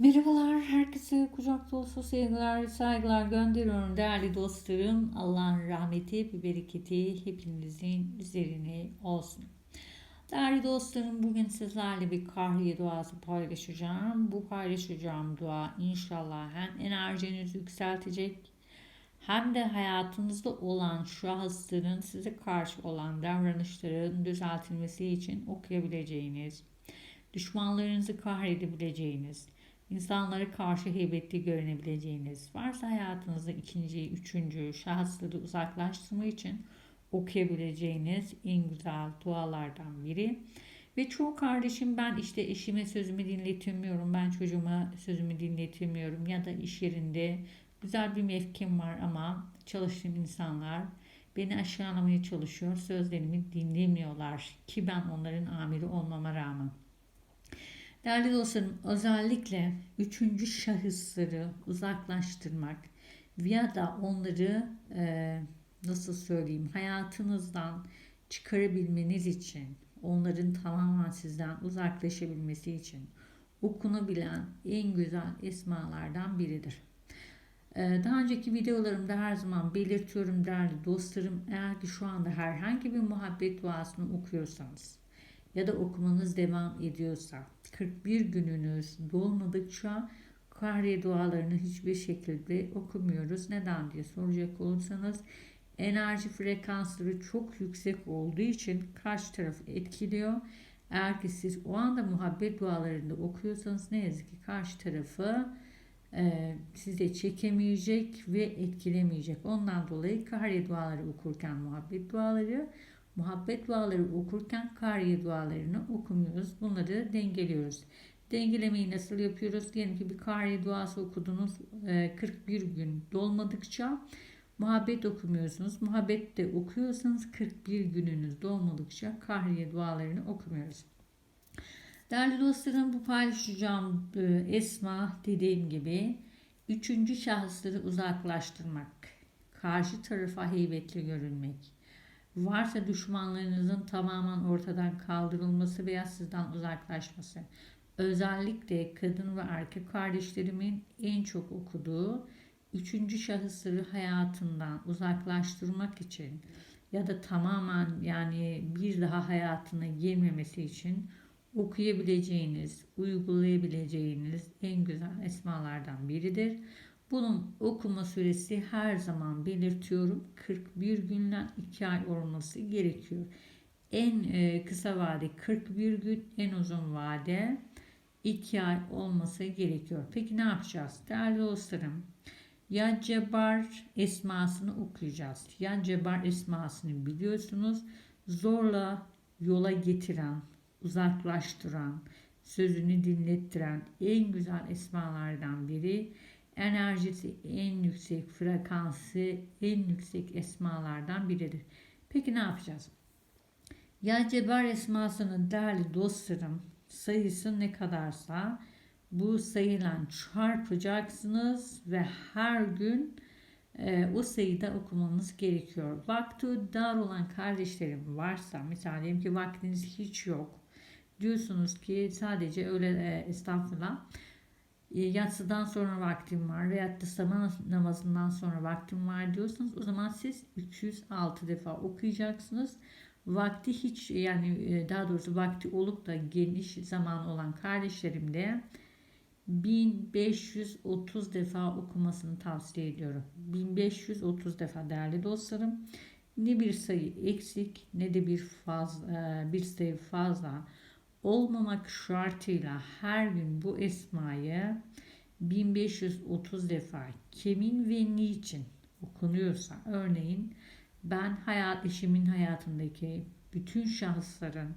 Merhabalar, herkese kucak dolusu sevgiler, saygılar gönderiyorum değerli dostlarım. Allah'ın rahmeti ve bereketi hepinizin üzerine olsun. Değerli dostlarım, bugün sizlerle bir kahriye duası paylaşacağım. Bu paylaşacağım dua inşallah hem enerjinizi yükseltecek hem de hayatınızda olan şahısların size karşı olan davranışların düzeltilmesi için okuyabileceğiniz, düşmanlarınızı kahredebileceğiniz, insanlara karşı heybetli görünebileceğiniz, varsa hayatınızda ikinci, üçüncü şahısları uzaklaştırma için okuyabileceğiniz en güzel dualardan biri. Ve çoğu kardeşim ben işte eşime sözümü dinletemiyorum, ben çocuğuma sözümü dinletemiyorum ya da iş yerinde güzel bir mevkim var ama çalıştığım insanlar beni aşağılamaya çalışıyor, sözlerimi dinlemiyorlar ki ben onların amiri olmama rağmen. Değerli dostlarım özellikle üçüncü şahısları uzaklaştırmak ya da onları e, nasıl söyleyeyim hayatınızdan çıkarabilmeniz için onların tamamen sizden uzaklaşabilmesi için okunabilen en güzel esmalardan biridir. E, daha önceki videolarımda her zaman belirtiyorum değerli dostlarım eğer ki şu anda herhangi bir muhabbet duasını okuyorsanız ya da okumanız devam ediyorsa 41 gününüz dolmadıkça kahriye dualarını hiçbir şekilde okumuyoruz. Neden diye soracak olursanız enerji frekansları çok yüksek olduğu için karşı tarafı etkiliyor. Eğer ki siz o anda muhabbet dualarında okuyorsanız ne yazık ki karşı tarafı e, size çekemeyecek ve etkilemeyecek. Ondan dolayı kahriye duaları okurken muhabbet duaları Muhabbet duaları okurken kariye dualarını okumuyoruz. Bunları dengeliyoruz. Dengelemeyi nasıl yapıyoruz? Diyelim ki bir kariye duası okudunuz 41 e, gün dolmadıkça muhabbet okumuyorsunuz. Muhabbet de okuyorsanız 41 gününüz dolmadıkça kahriye dualarını okumuyoruz. Değerli dostlarım bu paylaşacağım e, esma dediğim gibi üçüncü şahısları uzaklaştırmak, karşı tarafa heybetli görünmek, varsa düşmanlarınızın tamamen ortadan kaldırılması veya sizden uzaklaşması. Özellikle kadın ve erkek kardeşlerimin en çok okuduğu üçüncü şahısları hayatından uzaklaştırmak için ya da tamamen yani bir daha hayatına girmemesi için okuyabileceğiniz, uygulayabileceğiniz en güzel esmalardan biridir. Bunun okuma süresi her zaman belirtiyorum 41 günden 2 ay olması gerekiyor. En e, kısa vade 41 gün, en uzun vade 2 ay olması gerekiyor. Peki ne yapacağız? Değerli dostlarım, ya Cebar esmasını okuyacağız. Ya Cebar esmasını biliyorsunuz. Zorla yola getiren, uzaklaştıran, sözünü dinlettiren en güzel esmalardan biri enerjisi en yüksek frekansı, en yüksek esmalardan biridir. Peki ne yapacağız? Ya Cebar esmasının değerli dostlarım sayısı ne kadarsa bu sayıyla çarpacaksınız ve her gün e, o sayıda okumanız gerekiyor. Vakti dar olan kardeşlerim varsa, mesela diyelim ki vaktiniz hiç yok. Diyorsunuz ki sadece öyle e, estağfurullah yatsıdan sonra vaktim var veya da sabah namazından sonra vaktim var diyorsanız o zaman siz 306 defa okuyacaksınız. Vakti hiç yani e, daha doğrusu vakti olup da geniş zaman olan kardeşlerim de 1530 defa okumasını tavsiye ediyorum. 1530 defa değerli dostlarım. Ne bir sayı eksik ne de bir fazla bir sayı fazla olmamak şartıyla her gün bu esmayı 1530 defa kimin ve niçin okunuyorsa örneğin ben hayat eşimin hayatındaki bütün şahısların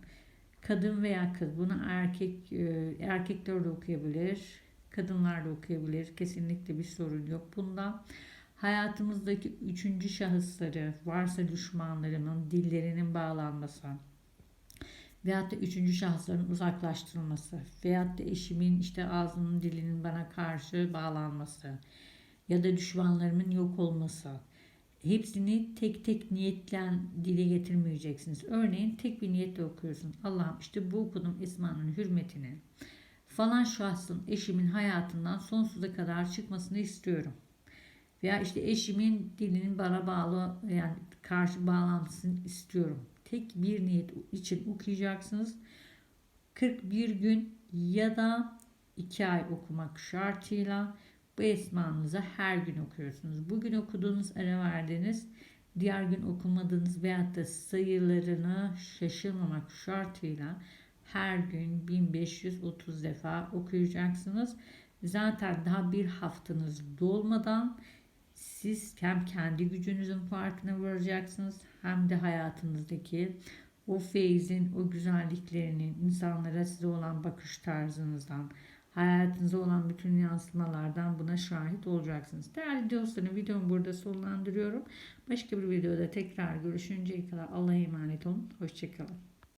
kadın veya kız bunu erkek e, erkekler de okuyabilir kadınlar da okuyabilir kesinlikle bir sorun yok bunda. Hayatımızdaki üçüncü şahısları varsa düşmanlarımın dillerinin bağlanması veyahut da üçüncü şahısların uzaklaştırılması veyahut da eşimin işte ağzının dilinin bana karşı bağlanması ya da düşmanlarımın yok olması hepsini tek tek niyetle dile getirmeyeceksiniz. Örneğin tek bir niyetle okuyorsun. Allah'ım işte bu okudum Esma'nın hürmetine falan şahsın eşimin hayatından sonsuza kadar çıkmasını istiyorum. Veya işte eşimin dilinin bana bağlı yani karşı bağlantısını istiyorum. Tek bir niyet için okuyacaksınız. 41 gün ya da 2 ay okumak şartıyla bu esmanızı her gün okuyorsunuz. Bugün okuduğunuz, ara verdiğiniz, diğer gün okumadığınız veyahut da sayılarını şaşırmamak şartıyla her gün 1530 defa okuyacaksınız. Zaten daha bir haftanız dolmadan siz hem kendi gücünüzün farkına varacaksınız hem de hayatınızdaki o feyzin, o güzelliklerinin, insanlara size olan bakış tarzınızdan, hayatınıza olan bütün yansımalardan buna şahit olacaksınız. Değerli dostlarım videomu burada sonlandırıyorum. Başka bir videoda tekrar görüşünceye kadar Allah'a emanet olun. Hoşçakalın.